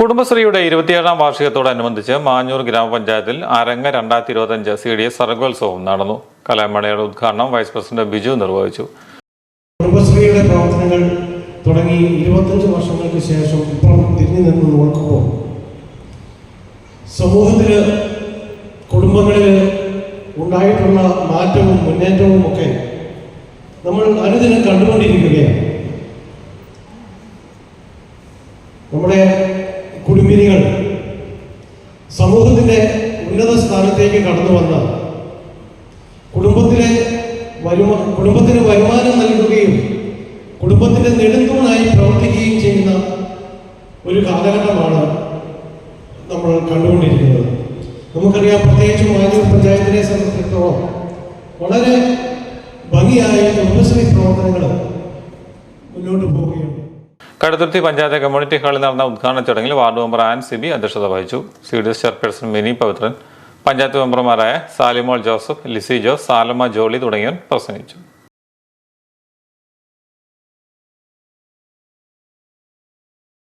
കുടുംബശ്രീയുടെ ഇരുപത്തിയേഴാം വാർഷികത്തോടനുബന്ധിച്ച് മാഞ്ഞൂർ ഗ്രാമപഞ്ചായത്തിൽ അരങ്ങ രണ്ടായിരത്തി ഇരുപത്തഞ്ച് സി ഡി എസ് സർഗോത്സവം നടന്നു. കലാമേളയുടെ ഉദ്ഘാടനം വൈസ് പ്രസിഡന്റ് ബിജു നിർവഹിച്ചു. കുടുംബശ്രീയുടെ പ്രവർത്തനങ്ങൾ തുടങ്ങി ഇരുപത്തഞ്ച് വർഷങ്ങൾക്ക് ശേഷം ഇപ്പോൾ തിരിഞ്ഞു നിന്ന് നോക്കുമ്പോൾ സമൂഹത്തിൽ കുടുംബങ്ങളിൽ ഉണ്ടായിട്ടുള്ള മാറ്റവും മുന്നേറ്റവും ഒക്കെ നമ്മൾ അനുദിനം കണ്ടുകൊണ്ടിരിക്കുകയാണ്. നമ്മുടെ കുടുംബിനികൾ സമൂഹത്തിന്റെ ഉന്നത സ്ഥാനത്തേക്ക് കടന്നു വന്ന കുടുംബത്തിലെ വരുമാ കുടുംബത്തിന് വരുമാനം നൽകുകയും കുടുംബത്തിന്റെ നെടുന്തൂണായി പ്രവർത്തിക്കുകയും ചെയ്യുന്ന ഒരു കാലഘട്ടമാണ് നമ്മൾ കണ്ടുകൊണ്ടിരിക്കുന്നത്. നമുക്കറിയാം പ്രത്യേകിച്ചും മാനൂർ പഞ്ചായത്തിനെ സംബന്ധിച്ചിടത്തോളം വളരെ ഭംഗിയായ കുടുംബശ്രീ പ്രവർത്തനങ്ങൾ കടുത്തുരുത്തി പഞ്ചായത്ത് കമ്മ്യൂണിറ്റി ഹാളിൽ നടന്ന ഉദ്ഘാടന ചടങ്ങിൽ വാർഡ് മെമ്പർ ആൻ സിബി അധ്യക്ഷത വഹിച്ചു. C D S chairperson Mini Pavithran panchayat മെമ്പർമാരായ സാലിമോൾ ജോസഫ് ലിസി ജോസ് സാലമ്മ ജോളി തുടങ്ങിയവർ പ്രസംഗിച്ചു.